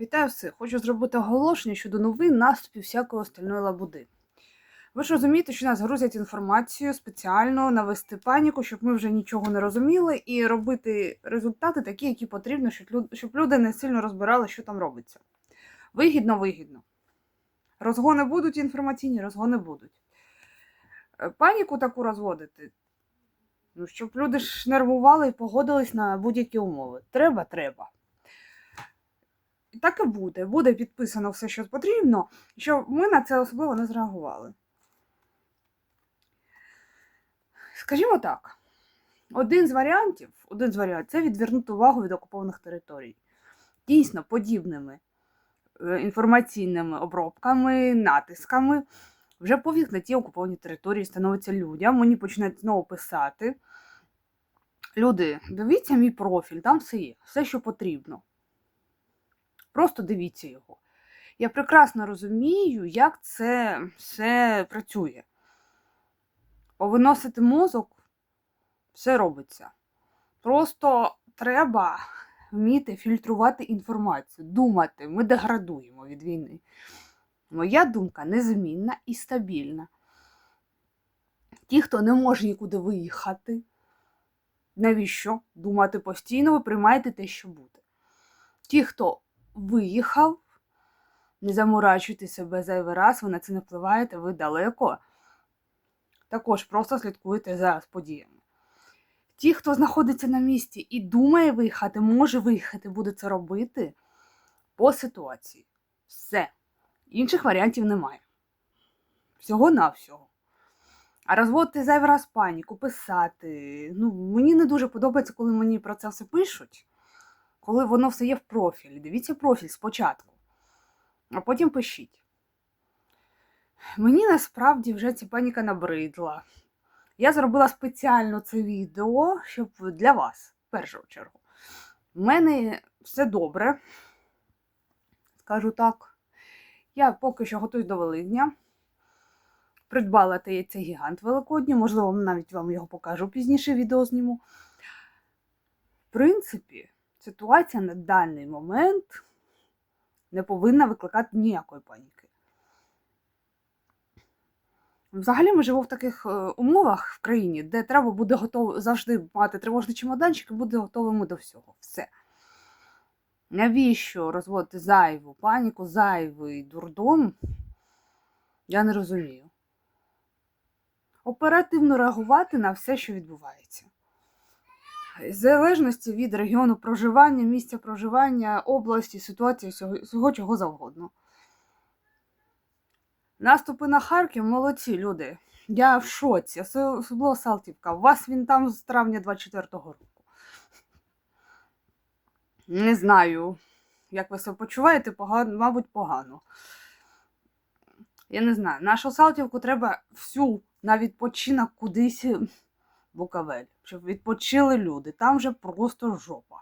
Вітаю всіх! Хочу зробити оголошення щодо новин, наступів всякої остальної лабуди. Ви ж розумієте, що нас грузять інформацію спеціально навести паніку, щоб ми вже нічого не розуміли, і робити результати такі, які потрібно, щоб люди не сильно розбирали, що там робиться. Вигідно, вигідно. Розгони будуть інформаційні, розгони будуть. Е, Паніку таку розводити. Ну, щоб люди ж нервували і погодились на будь-які умови. Треба, треба. Так і буде. Буде підписано все, що потрібно, щоб ми на це особливо не зреагували. Скажімо так, один з варіантів, один з варіантів це відвернути увагу від окупованих територій. Дійсно, подібними е, інформаційними обробками, натисками вже повік на ті окуповані території становиться людям. Мені починають знову писати. Люди, дивіться мій профіль, там все є, все, що потрібно. Просто дивіться його. Я прекрасно розумію, як це все працює. Повиносити мозок, все робиться. Просто треба вміти фільтрувати інформацію, думати, ми деградуємо від війни. Моя думка незмінна і стабільна. Ті, хто не може нікуди виїхати, навіщо думати постійно, ви приймаєте те, що буде. Ті, хто виїхав, не заморачуйте себе зайвий раз, ви на це не впливаєте, ви далеко. Також просто слідкуйте за подіями. Ті, хто знаходиться на місці і думає виїхати, може виїхати, буде це робити по ситуації. Все. Інших варіантів немає. Всього-навсього. А розводити зайвий раз паніку, писати. Ну, мені не дуже подобається, коли мені про це все пишуть коли воно все є в профілі. Дивіться профіль спочатку, а потім пишіть. Мені насправді вже ця паніка набридла. Я зробила спеціально це відео, щоб для вас, в першу чергу. У мене все добре, скажу так. Я поки що готуюсь до Великдня. Придбала та яйця гігант Великодня, можливо, навіть вам його покажу пізніше відео зніму. В принципі, ситуація на даний момент не повинна викликати ніякої паніки. Взагалі ми живемо в таких е, умовах в країні, де треба буде готов... завжди мати тривожний чемоданчик і бути готовими до всього. Все. Навіщо розводити зайву паніку, зайвий дурдом? Я не розумію. Оперативно реагувати на все, що відбувається. В залежності від регіону проживання, місця проживання, області, ситуації, всього, чого завгодно. Наступи на Харків молодці люди. Я в шоці, особливо Салтівка. У вас він там з травня 24-го року. Не знаю, як ви себе почуваєте, погано, мабуть, погано. Я не знаю, нашу Салтівку треба всю на відпочинок кудись Буковель, щоб відпочили люди. Там вже просто жопа.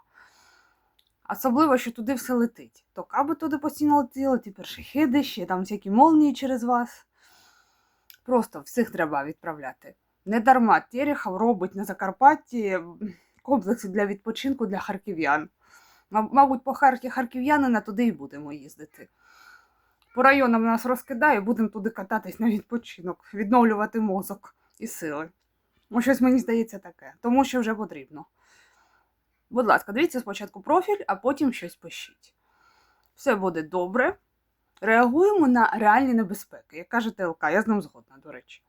Особливо, що туди все летить. То каби туди постійно летіли, ті першихиди, ще там всякі молнії через вас. Просто всіх треба відправляти. Не дарма Терехов робить на Закарпатті комплекси для відпочинку для харків'ян. Мабуть, по Харків харків'янина туди і будемо їздити. По районам нас розкидає, будемо туди кататись на відпочинок, відновлювати мозок і сили. Ну, щось мені здається таке, тому що вже потрібно. Будь ласка, дивіться спочатку профіль, а потім щось пишіть. Все буде добре. Реагуємо на реальні небезпеки, як каже ТЛК, я з ним згодна, до речі.